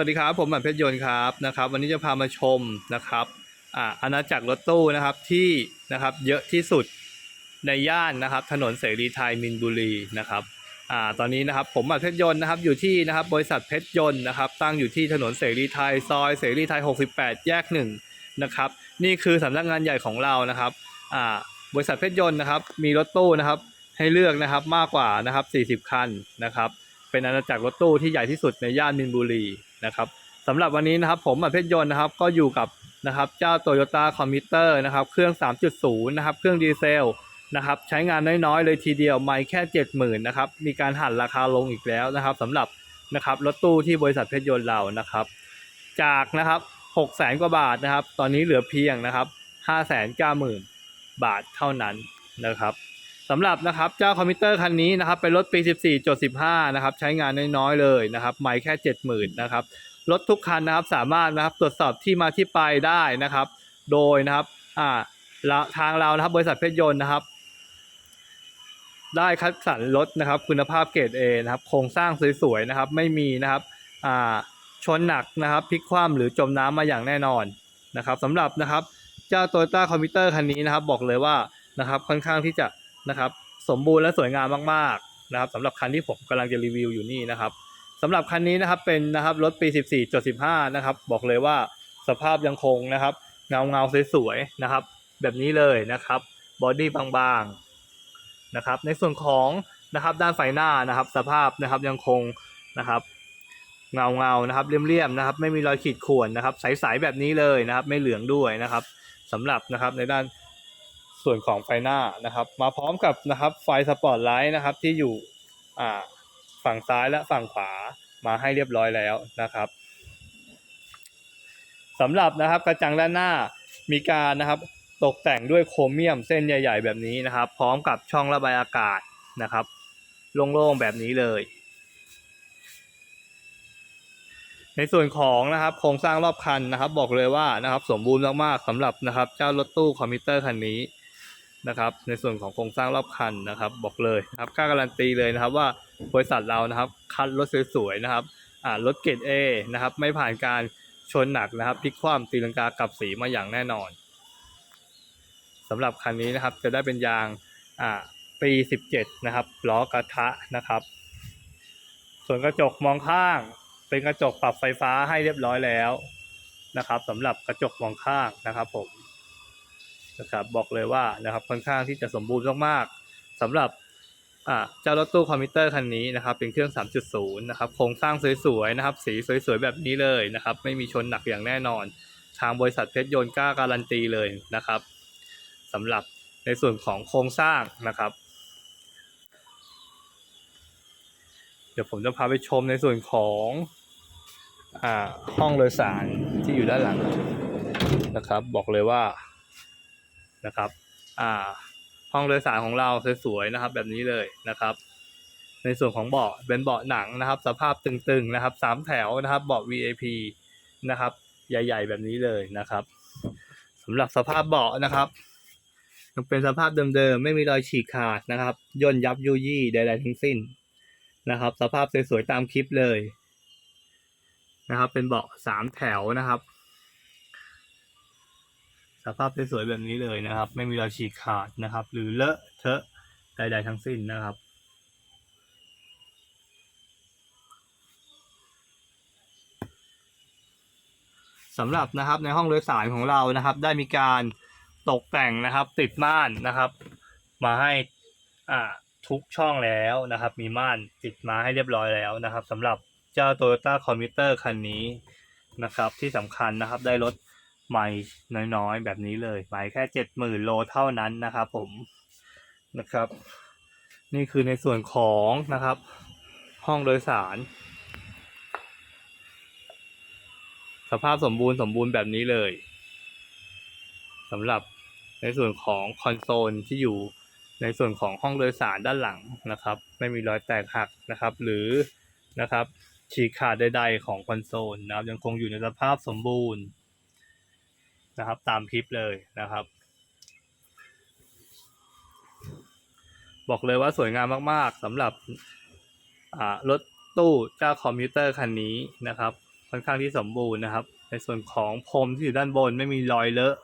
วัสดีครับ ผมหมันเพชรยนต์ครับนะครับ วันนี้จะพามาชมนะครับอ่าอาณาจักรรถตู้นะครับที่นะครับเยอะที่สุดในย่านนะครับ ถนนเสรีไทยมินบุรีนะครับอ่าตอนนี้นะครับผมหมันเพชรยนต์นะครับอยู่ที่นะครับบริษัทเพชรยนต์นะครับตั้งอยู่ที่ถนนเสรีไทยซอยเสรีไทย 68 แยกหนึ่งนะครับนี่คือสำนักงานใหญ่ของเรานะครับอ่าบริษัทเพชรยนต์นะครับมีรถตู้นะครับให้เลือกนะครับมากกว่านะครับ40 คันนะครับเป็นอาณาจักรรถตู้ที่ใหญ่ที่สุดในย่านมินบุรี นะครับสำหรับวันนี้นะครับผมอัเพชรยนต์นะครับก็อยู่กับนะครับเจ้าโตโยต้าคอมพิวเตอร์นะครับเครื่อง 3.0 นะครับเครื่องดีเซลนะครับใช้งานน้อยๆ เลยทีเดียวไม่แค่ 70,000นะครับมีการหันราคาลงอีกแล้วนะครับสำหรับนะครับรถตู้ที่บริษัทเพชรยนต์เรานะครับ จากนะครับ600,000กว่าบาทนะครับ ตอนนี้เหลือเพียงนะครับ590,000 บาทเท่านั้นนะครับ สำหรับนะครับเจ้าคอมพิวเตอร์คันนี้นะครับเป็นรถปี 14.15 นะครับใช้งานน้อยๆเลยนะครับไม่แค่ 70,000นะครับรถทุกคันนะครับสามารถนะครับตรวจสอบที่มาที่ไปได้นะครับ โดยนะครับอ่าทางเรานะครับบริษัทเพชรยนต์นะครับ ได้คัดสรรรถนะครับ คุณภาพเกรด A นะครับ โครงสร้างสวยๆนะครับ ไม่มีนะครับอ่าชนหนักนะครับพลิกคว่ำหรือจมน้ำมาอย่างแน่นอนนะครับสำหรับนะครับ เจ้า Toyota คอมพิวเตอร์คันนี้นะครับ บอกเลยว่านะครับค่อนข้างที่จะ นะครับสมบูรณ์และสวยงามมากๆนะครับสำหรับคันที่ผมกำลังจะรีวิวอยู่นี่นะครับสำหรับคันนี้นะครับเป็นนะครับรถปี 14.15 นะครับบอกเลยว่าสภาพยังคงนะครับ เงาเงาสวยๆนะครับ แบบนี้เลยนะครับบอดี้บางๆนะครับในส่วนของนะครับด้านไฟหน้านะครับ สภาพนะครับยังคงนะครับเงาเงานะครับเลี่ยมๆนะครับ ไม่มีรอยขีดข่วนนะครับ ใสๆแบบนี้เลยนะครับ ไม่เหลืองด้วยนะครับสำหรับนะครับในด้าน ส่วนของไฟหน้านะครับ มาพร้อมกับนะครับไฟสปอตไลท์นะครับที่อยู่ฝั่งซ้ายและฝั่งขวามาให้เรียบร้อยแล้วนะครับสำหรับนะครับกระจังด้านหน้ามีการนะครับตกแต่งด้วยโครเมียมเส้นใหญ่ ๆ แบบนี้นะครับ พร้อมกับช่องระบายอากาศนะครับโล่งๆแบบนี้เลย ในส่วนของนะครับโครงสร้างรอบคันนะครับ บอกเลยว่านะครับ สมบูรณ์มากๆสำหรับนะครับ เจ้ารถตู้คอมพิวเตอร์คันนี้ นะครับ ในส่วนของโครงสร้างรอบคันนะครับ บอกเลยครับกล้าการันตีเลยนะครับว่าบริษัทเรานะครับ คัดรถสวยๆนะครับอ่ารถเกรด A นะครับ ไม่ผ่านการชนหนักนะครับพลิกคว่ำตีลังกากลับสีมาอย่างแน่นอนสำหรับคันนี้นะครับจะได้เป็นยางอ่าปี 17 นะครับล้อกระทะนะครับ ส่วนกระจกมองข้าง เป็นกระจกปรับไฟฟ้าให้เรียบร้อยแล้วนะครับสำหรับกระจกมองข้างนะครับผม นะครับบอกเลยว่านะครับค่อนข้างที่จะสมบูรณ์มากๆสำหรับเจ้ารถตู้คอมพิวเตอร์คันนี้นะครับเป็นเครื่อง 3.0 นะครับโครงสร้างสวยๆนะครับสีสวยๆแบบนี้เลยนะครับไม่มีชนหนักอย่างแน่นอน ทางบริษัทเพชรยนต์กล้าการันตีเลยนะครับสำหรับในส่วนของโครงสร้างนะครับ เดี๋ยวผมจะพาไปชมในส่วนของอห้องโดยสารที่อยู่ด้านหลังนะครับ บอกเลยว่า นะครับอ่าห้องโดยสารของเราสวยๆนะครับ แบบนี้เลยนะครับ ในส่วนของเบาะเป็นเบาะหนังนะครับ สภาพตึงๆนะครับสามแถวนะครับเบาะ VIP นะครับ ใหญ่ ๆ แบบนี้เลยนะครับสำหรับสภาพเบาะนะครับยังเป็นสภาพเดิมๆไม่มีรอยฉีกขาดนะครับย่นยับยุยี่ใดๆทั้งสิ้นนะครับ สภาพสวยๆตามคลิปเลยนะครับ เป็นเบาะสามแถวนะครับ สภาพสวยๆแบบนี้เลยนะครับ ไม่มีรอยฉีกขาดนะครับ หรือเลอะเทอะใดๆทั้งสิ้นนะครับ สำหรับนะครับในห้องโดยสารของเรานะครับ ได้มีการตกแต่งนะครับ ติดม่านนะครับ มาให้อ่าทุกช่องแล้วนะครับ มีม่านติดมาให้เรียบร้อยแล้วนะครับสำหรับเจ้า Toyota Commuter คันนี้นะครับ ที่สำคัญนะครับได้รถ ใหม่น้อยๆ แบบนี้เลยใหม่แค่เจ็ดหมื่นโลเท่านั้นนะครับผมนะครับ นี่คือในส่วนของนะครับ ห้องโดยสาร สภาพสมบูรณ์สมบูรณ์แบบนี้เลยสำหรับในส่วนของคอนโซลที่อยู่ในส่วนของห้องโดยสารด้านหลังนะครับ ไม่มีรอยแตกหักนะครับ หรือนะครับฉีกขาดใดๆของคอนโซลนะครับยังคงอยู่ในสภาพสมบูรณ์ นะครับ ตามคลิปเลยนะครับ บอกเลยว่าสวยงามมากๆสำหรับรถตู้เจ้าคอมพิวเตอร์คันนี้นะครับ ค่อนข้างที่สมบูรณ์นะครับ ในส่วนของพรมที่อยู่ด้านบนไม่มีรอยเลอะ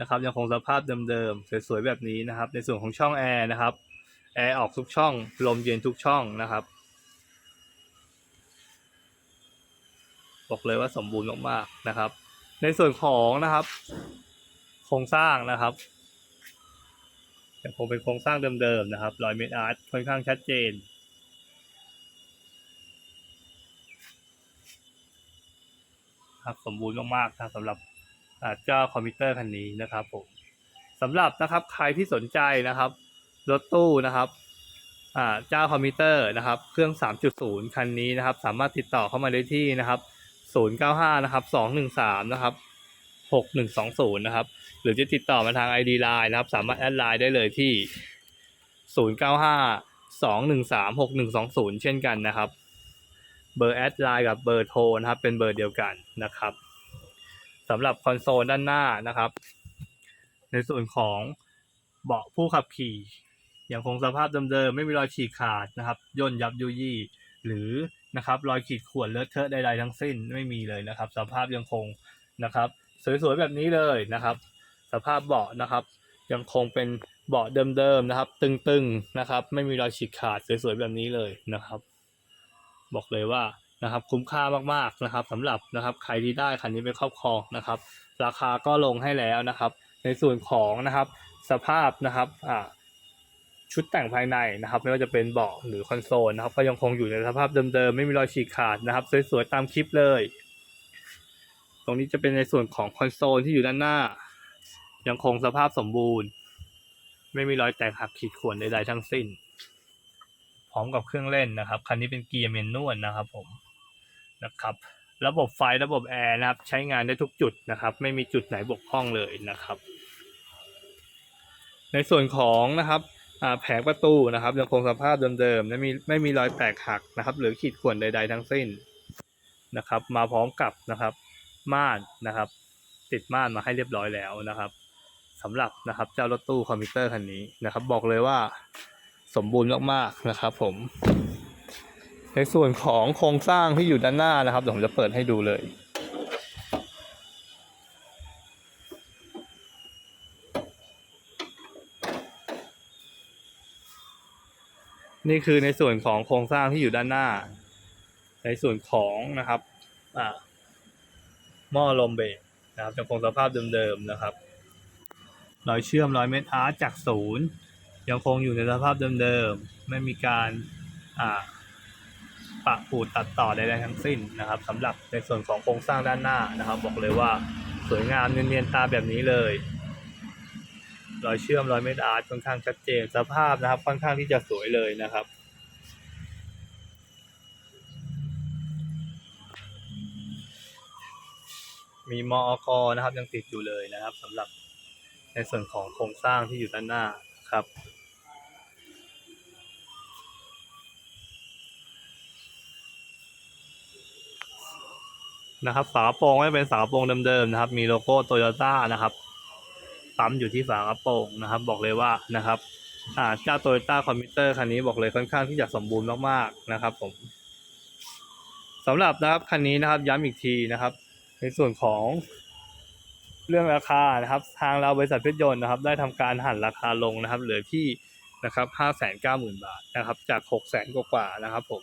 นะครับ ยังคงสภาพเดิมๆสวยๆแบบนี้นะครับ ในส่วนของช่องแอร์นะครับแอร์ออกทุกช่องลมเย็นทุกช่องนะครับบอกเลยว่าสมบูรณ์มากๆนะครับ ในส่วนของนะครับ โครงสร้างนะครับยังคงเป็นโครงสร้างเดิมๆนะครับรอยเมดอาร์ตค่อนข้างชัดเจน ครับสมบูรณ์มากๆนะครับสำหรับเจ้าคอมพิวเตอร์คันนี้นะครับผมสำหรับนะครับใครที่สนใจนะครับรถตู้นะครับเจ้าคอมพิวเตอร์นะครับ เครื่อง 3.0 คันนี้นะครับ สามารถติดต่อเข้ามาได้ที่นะครับ 095นะครับ213นะครับ6120นะครับ หรือจะติดต่อมาทาง ID Line นะครับ สามารถแอดไลน์ได้เลยที่095 213 6120เช่นกันนะครับ เบอร์แอดไลน์กับเบอร์โทรนะครับ เป็นเบอร์เดียวกันนะครับสำหรับคอนโซลด้านหน้านะครับ ในส่วนของเบาะผู้ขับขี่ยังคงสภาพเดิมๆไม่มีรอยฉีกขาดนะครับ ย่นยับยุยี่ หรือนะครับรอยขีดข่วนเลอะเทอะใดๆทั้งสิ้นไม่มีเลยนะครับ สภาพยังคงนะครับ สวยๆแบบนี้เลยนะครับ สภาพเบาะนะครับ ยังคงเป็นเบาะเดิมๆนะครับ ตึงๆนะครับ ไม่มีรอยฉีกขาดสวยๆแบบนี้เลยนะครับ บอกเลยว่านะครับคุ้มค่ามากๆนะครับสำหรับนะครับใครที่ได้คันนี้ไปครอบครองนะครับ ราคาก็ลงให้แล้วนะครับ ในส่วนของนะครับ สภาพนะครับอ่า ชุดแต่งภายในนะครับ ไม่ว่าจะเป็นเบาะหรือคอนโซลนะครับ ก็ยังคงอยู่ในสภาพเดิมๆ ไม่มีรอยฉีกขาดนะครับ สวยๆ ตามคลิปเลย ตรงนี้จะเป็นในส่วนของคอนโซลที่อยู่ด้านหน้า ยังคงสภาพสมบูรณ์ ไม่มีรอยแตกหักขีดข่วนใดๆทั้งสิ้น พร้อมกับเครื่องเล่นนะครับ คันนี้เป็นเกียร์เมนนวลนะครับผมนะครับระบบไฟระบบแอร์นะครับ ใช้งานได้ทุกจุดนะครับ ไม่มีจุดไหนบกพร่องเลยนะครับ ในส่วนของนะครับ แผงประตูนะครับยังคงสภาพเดิมๆไม่มีไม่มีรอยแตกหักนะครับ หรือขีดข่วนใด ๆ ทั้งสิ้นนะครับ มาพร้อมกับนะครับ ม่านนะครับ ติดม่านมาให้เรียบร้อยแล้วนะครับสำหรับนะครับเจ้ารถตู้คอมพิวเตอร์คันนี้นะครับ บอกเลยว่าสมบูรณ์มากๆนะครับ ผม ในส่วนของโครงสร้างที่อยู่ด้านหน้านะครับผมจะเปิดให้ดูเลย นี่คือในส่วนของโครงสร้างที่อยู่ด้านหน้า ในส่วนของนะครับอ่าหม้อลมเบรกนะครับยังคงสภาพเดิมๆนะครับรอยเชื่อมรอยเมทอาร์ตจากศูนย์ยังคงอยู่ในสภาพเดิมๆไม่มีการอ่าปะปูดตัดต่อใดๆทั้งสิ้นนะครับสำหรับในส่วนของโครงสร้างด้านหน้านะครับ บอกเลยว่าสวยงามเนียนๆตาแบบนี้เลย รอยเชื่อมรอยเม็ดอาร์ตค่อนข้างชัดเจนสภาพนะครับ ค่อนข้างที่จะสวยเลยนะครับมีมอกนะครับยังติดอยู่เลยนะครับสำหรับในส่วนของโครงสร้างที่อยู่ด้านหน้าครับนะครับฝาโปรงก็จะเป็นฝาโปรงเดิมๆนะครับ มีโลโก้โตโยต้านะครับ ปั๊มอยู่ที่ฝากระโปรงนะครับ บอกเลยว่านะครับเจ้าโตโยต้าคอมพิวเตอร์คันนี้บอกเลยค่อนข้างที่จะสมบูรณ์มากๆนะครับ ผมสำหรับนะครับคันนี้นะครับย้ำอีกทีนะครับ ในส่วนของเรื่องราคานะครับ ทางเราบริษัทเพชรยนต์นะครับ ได้ทำการหันราคาลงนะครับ เหลือที่นะครับห้าแสนเก้าหมื่นบาทนะครับ จากหกแสนกว่าๆนะครับ ผม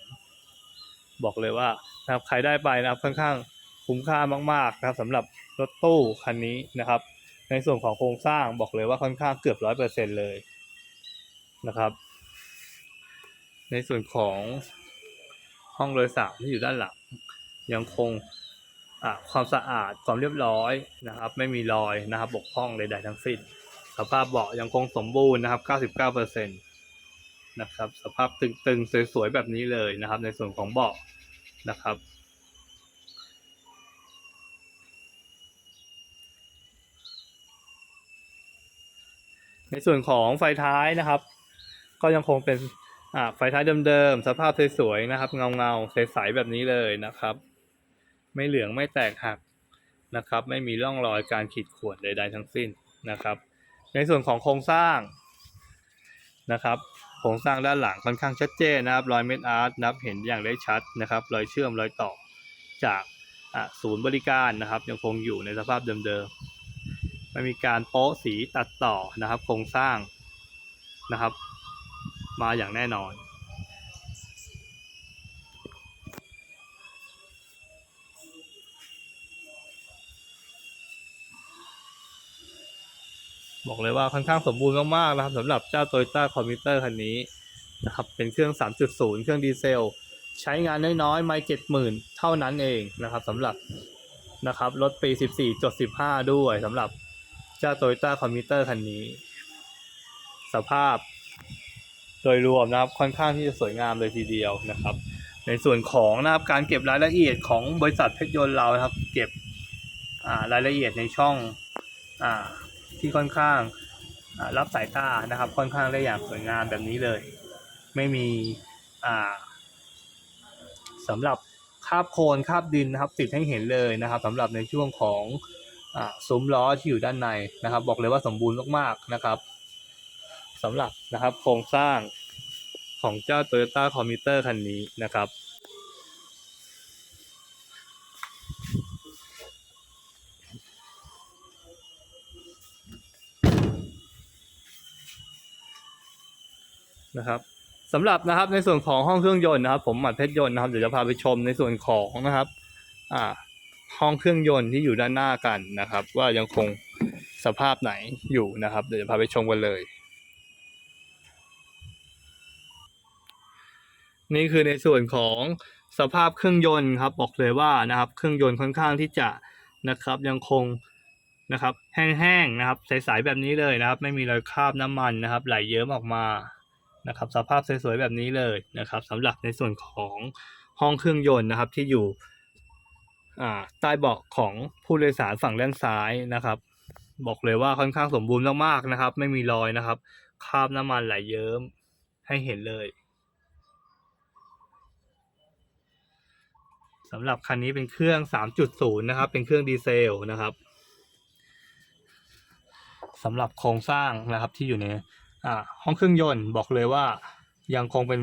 บอกเลยว่านะครับใครได้ไปนะครับค่อนข้างคุ้มค่ามากๆนะครับสำหรับรถตู้คันนี้นะครับ ในส่วนของโครงสร้างบอกเลยว่าค่อนข้างเกือบร้อยเปอร์เซ็นเลยนะครับ ในส่วนของห้องโดยสารที่อยู่ด้านหลัง ยังคงความสะอาดความเรียบร้อยนะครับ ไม่มีรอยนะครับบกพร่องใดๆทั้งสิ้น สภาพเบาะยังคงสมบูรณ์นะครับ 99%นะครับ สภาพตึงๆ สวยๆ แบบนี้เลยนะครับ ในส่วนของเบาะนะครับ ในส่วนของไฟท้ายนะครับ ก็ยังคงเป็นไฟท้ายเดิมๆสภาพสวยๆนะครับเงาๆใสๆแบบนี้เลยนะครับ ไม่เหลืองไม่แตกหักนะครับ ไม่มีร่องรอยการขีดข่วนใดๆทั้งสิ้นนะครับ ในส่วนของโครงสร้างนะครับโครงสร้างด้านหลังค่อนข้างชัดเจนนะครับ รอยเม็ดอาร์ตนับเห็นอย่างได้ชัดนะครับ รอยเชื่อมรอยต่อจากศูนย์บริการนะครับ ยังคงอยู่ในสภาพเดิมๆ ไม่มีการโป๊ะสีตัดต่อนะครับ โครงสร้างนะครับ มาอย่างแน่นอน บอกเลยว่าค่อนข้างสมบูรณ์มากๆนะครับสำหรับเจ้า Toyota Commuter คันนี้นะครับ เป็นเครื่อง 3.0 เครื่องดีเซล ใช้งานน้อยๆ ไม่ 70,000 เท่านั้นเองนะครับสำหรับนะครับรถปี 14.15 ด้วยสำหรับ เจ้า Toyota Commuter คันนี้ สภาพโดยรวมนะครับค่อนข้างที่จะสวยงามเลยทีเดียวนะครับ ในส่วนของนะครับการเก็บรายละเอียดของบริษัทเพชรยนต์เรานะครับ เก็บรายละเอียดในช่องอที่ค่อนข้างรับสายตานะครับ ค่อนข้างได้อย่างสวยงามแบบนี้เลย ไม่มีสำหรับคาบโคลนคาบดินนะครับ ติดให้เห็นเลยนะครับสำหรับในช่วงของ ซุ้มล้อที่อยู่ด้านในนะครับ บอกเลยว่าสมบูรณ์มากๆนะครับสำหรับนะครับโครงสร้างของเจ้า Toyota Commuter คันนี้นะครับนะครับสำหรับนะครับในส่วนของห้องเครื่องยนต์นะครับ ผมหมัดเพชรยนต์นะครับเดี๋ยวจะพาไปชมในส่วนของนะครับ อ่า ห้องเครื่องยนต์ที่อยู่ด้านหน้ากันนะครับ ว่ายังคงสภาพไหนอยู่นะครับ เดี๋ยวจะพาไปชมกันเลย นี่คือในส่วนของสภาพเครื่องยนต์ครับบอกเลยว่านะครับเครื่องยนต์ค่อนข้างที่จะนะครับยังคงนะครับแห้งๆนะครับใสๆแบบนี้เลยนะครับ ไม่มีรอยคราบน้ำมันนะครับ ไหลเยิ้มออกมานะครับ สภาพสวยๆแบบนี้เลยนะครับสำหรับในส่วนของห้องเครื่องยนต์นะครับที่อยู่ ใต้เบาะของผู้โดยสารฝั่งด้านซ้ายนะครับ บอกเลยว่าค่อนข้างสมบูรณ์มากๆนะครับ ไม่มีรอยนะครับคราบน้ำมันไหลเยิ้มให้เห็นเลยสำหรับคันนี้เป็นเครื่อง 3.0 นะครับ เป็นเครื่องดีเซลนะครับสำหรับโครงสร้างนะครับที่อยู่ในห้องเครื่องยนต์บอกเลยว่า ยังคงเป็น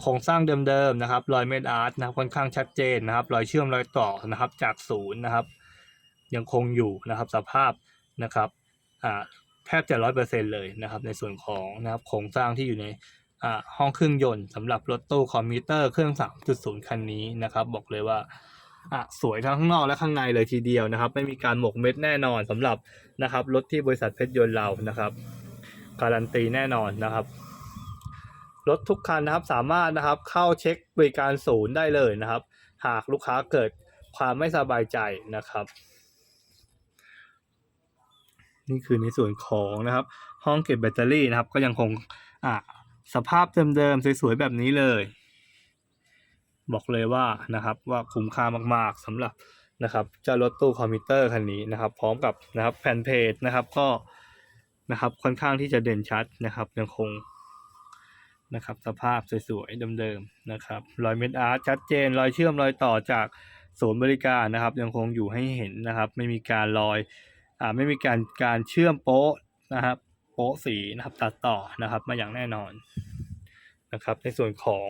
โครงสร้างเดิมๆนะครับรอยเม็ดอาร์ตนะครับค่อนข้างชัดเจนนะครับรอยเชื่อมรอยต่อนะครับจากศูนย์นะครับยังคงอยู่นะครับสภาพนะครับอ่าแทบจะร้อยเปอร์เซ็นเลยนะครับในส่วนของนะครับโครงสร้างที่อยู่ในอ่าห้องเครื่องยนต์สำหรับรถตู้คอมพิวเตอร์เครื่อง 3.0 คันนี้นะครับบอกเลยว่าอะสวยทั้งข้างนอกและข้างในเลยทีเดียวนะครับ ไม่มีการหมกเม็ดแน่นอนสำหรับนะครับรถที่บริษัทเพชรยนต์เรานะครับการันตีแน่นอนนะครับ รถทุกคันนะครับสามารถนะครับเข้าเช็คบริการศูนย์ได้เลยนะครับ หากลูกค้าเกิดความไม่สบายใจนะครับ นี่คือในส่วนของนะครับห้องเก็บแบตเตอรี่นะครับ ก็ยังคงอ่าสภาพเดิมๆสวยๆแบบนี้เลย บอกเลยว่านะครับว่าคุ้มค่ามากๆสำหรับนะครับเจ้ารถตู้คอมพิวเตอร์คันนี้นะครับ พร้อมกับนะครับแผ่นเพจนะครับก็นะครับค่อนข้างที่จะเด่นชัดนะครับยังคง นะครับ สภาพสวยๆเดิมๆนะครับ รอยเม็ดอาร์ตชัดเจน รอยเชื่อมรอยต่อจากศูนย์บริการนะครับ ยังคงอยู่ให้เห็นนะครับ ไม่มีการรอยอ่าไม่มีการการเชื่อมโป๊ะนะครับ โป๊ะสีนะครับตัดต่อนะครับ มาอย่างแน่นอนนะครับ ในส่วนของ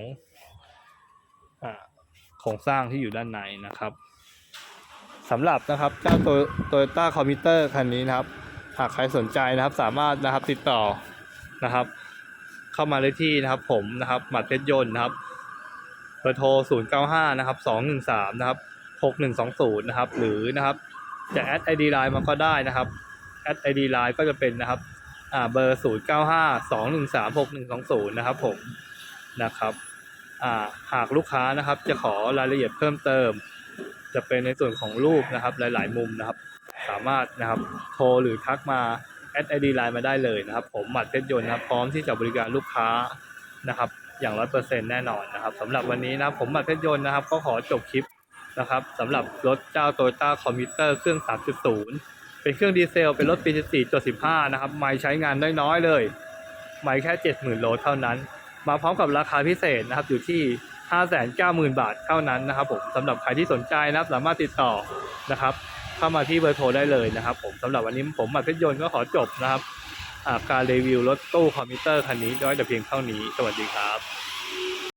อ่าโครงสร้างที่อยู่ด้านในนะครับสำหรับนะครับเจ้าตัวโตโยต้าคอมพิวเตอร์คันนี้นะครับ หากใครสนใจนะครับสามารถนะครับติดต่อนะครับ เข้ามาได้ที่นะครับ ผมนะครับหมัดเพชรยนต์นะครับเบอร์โทร 0 9 5 นะครับ 213 นะครับ 6120 นะครับ หรือนะครับจะแอด ID Line มาก็ได้นะครับแอด ID Line ก็จะเป็นนะครับอ่าเบอร์ 0 9 5 2 1 3 6 1 2 0 นะครับผมนะครับอ่าหากลูกค้านะครับ จะขอรายละเอียดเพิ่มเติม จะเป็นในส่วนของรูปนะครับหลาย ๆ มุมนะครับ สามารถนะครับโทรหรือทักมา แอดไอดีไลน์มาได้เลยนะครับผมหมัดเพชรยนต์นะครับพร้อมที่จะบริการลูกค้านะครับอย่างร้อยเปอร์เซ็นต์แน่นอนนะครับสำหรับวันนี้นะครับผมหมัดเพชรยนต์นะครับก็ขอจบคลิปนะครับสำหรับรถเจ้าโตโยต้าคอมพิวเตอร์เครื่อง 3.0 เป็นเครื่องดีเซล เป็นรถปี 14.15 นะครับไม่ใช้งานน้อยๆเลยไม่แค่ 70,000 โลเท่านั้น มาพร้อมกับราคาพิเศษนะครับอยู่ที่ 590,000 บาทเท่านั้นนะครับผมสำหรับใครที่สนใจนะครับสามารถติดต่อนะครับ เข้ามาที่เบอร์โทรได้เลยนะครับผมสำหรับวันนี้ผมหมัดเพชรยนต์ก็ขอจบนะครับการรีวิวรถตู้คอมพิวเตอร์คันนี้ด้วยแต่เพียงเท่านี้ สวัสดีครับ